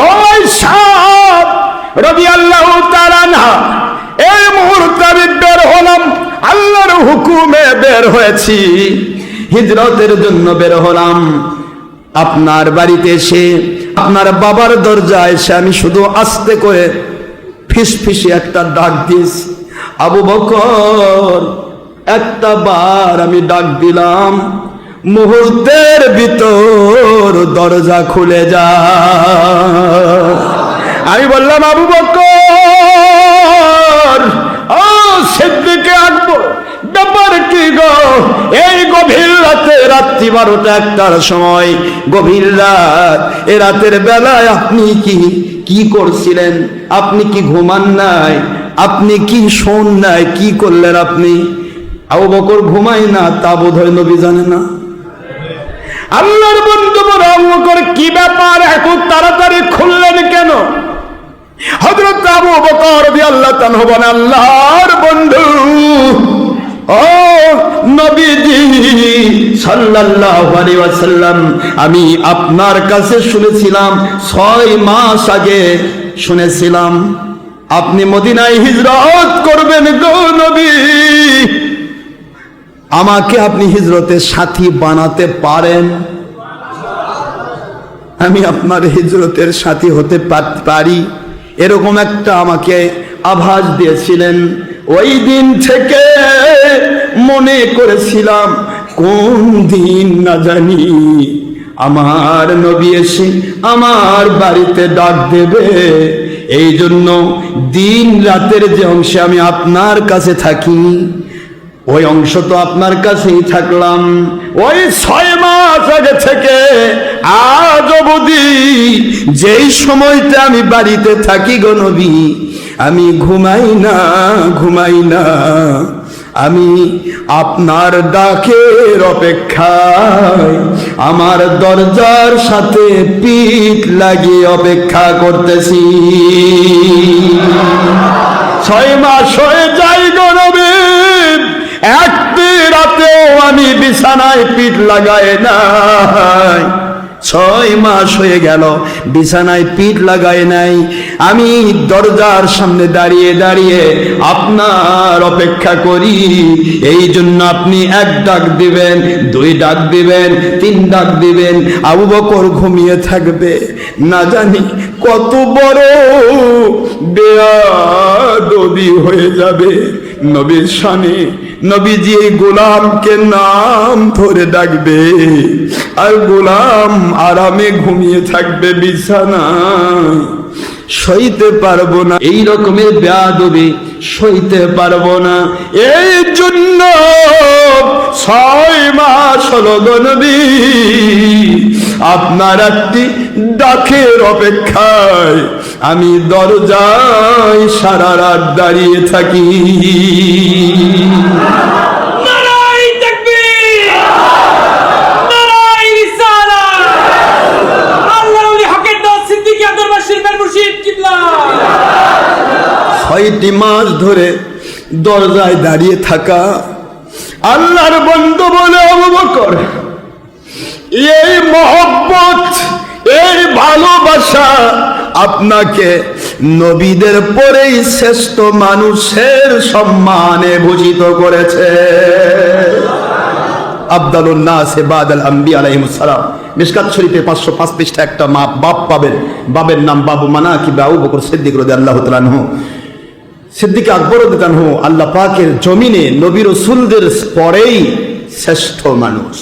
ওই রবি আল্লাহ বের হলাম, আল্লাহর হুকুমে বের হয়েছি। হিজরতের জন্য বের হলাম। আপনার বাড়িতে এসে, আপনার বাবার দরজায় এসে আমি শুধু আস্তে করে ফিস ফিসে একটা ডাক দিস, আবু বকর, একটা বার আমি ডাক দিলাম। মুহূর্তের ভিতর দরজা খুলে যা। আমি বললাম, আবু বকর, ও সিদ্দিকে আকবর, ব্যাপার কি গো? এই গভীর রাতে রাত্রি বারোটা একটার সময়, গভীর রাত, এ রাতের বেলায় আপনি কি কি করছিলেন? আপনি কি ঘুমান নাই? আপনি কি শোন নাই? কি করলেন আপনি? আবু বকর ঘুমাই না, তা বোধ হয় নবী জানে না। আল্লাহর বন্ধু বড় কি ব্যাপার? এত তাড়াতাড়ি খুললেন কেন? হযরত আবু বকর রাদিয়াল্লাহু তাআলা বলেন, আল্লাহর বন্ধু, ও নবীজি সাল্লাল্লাহু আলাইহি ওয়াসাল্লাম, আমি আপনার কাছে শুনেছিলাম, ছয় মাস আগে শুনেছিলাম, আপনি মদিনায় হিজরত করবেন গো নবী। আমাকে আপনি হিজরতের সাথী বানাতে পারেন? আমি আপনার হিজরতের সাথী হতে পারি এরকম একটা আমাকে আভাস দিয়েছিলেন। ওই দিন থেকে মনে করেছিলাম, কোন দিন না জানি আমার নবী এসে আমার বাড়িতে ডাক দেবে। এই জন্য দিন রাতের যে অংশে আমি আপনার কাছে থাকি। ওই অংশ তো আপনার কাছেই থাকলাম। ওই ছয় মাস আগে থেকে আজ অবধি যেই সময়টা আমি বাড়িতে থাকি গো নবী, আমি ঘুমাই না ঘুমাই না। আমি আপনার ডাকের অপেক্ষায় আমার দরজার সাথে পিঠ লাগিয়ে অপেক্ষা করতেছি। ছয় মাস হয়ে নবী একটি রাতেও আমি বিছানায় পিঠ লাগাই নাই। ছয় মাস হয়ে গেল, বিছানায় পিঠ লাগাই নাই। আমি দরজার সামনে দাঁড়িয়ে দাঁড়িয়ে আপনার অপেক্ষা করি। এই জন্য আপনি এক ডাক দিবেন, দুই ডাক দিবেন, তিন ডাক দিবেন। আবু বকর ঘুমিয়ে থাকবে। না জানি কত বড় বেয়াদবি হয়ে যাবে নবীর শানে। নবীজি, এই গোলামকে নাম ধরে ডাকবে। আর গোলাম আরামে ঘুমিয়ে থাকবে বিছানা সইতে পারব না। এই রকমের বেয়াদবি সইতে পারব না। এই জন্য ছয় মাস হলো গনবী আপনার একটি ডাকের অপেক্ষায় আমি দরজায় সারা রাত দাঁড়িয়ে থাকি। ছয়টি মাস ধরে দরজায় দাঁড়িয়ে থাকা আল্লাহর বন্ধু বলে আবু বকর, এই মহব্বত, এই ভালোবাসা আপনাকে নবীদের পরেই শ্রেষ্ঠ মানুষের সম্মানে ভূষিত করেছে। আব্দালুন নাসে বাদাল আম্বি আলাইহিস সালাম। মিশকাত শরীফে 505 পৃষ্ঠা একটা মা বাপ পাবেন। বাবের নাম বাবু মানা কি বাবু বকর সিদ্দিক রাদিয়াল্লাহু তাআলা আনহু। সিদ্দিক আকবর রাদিয়াল্লাহু আল্লাহ পাকের জমিনে নবী রসুলদের পরেই শ্রেষ্ঠ মানুষ।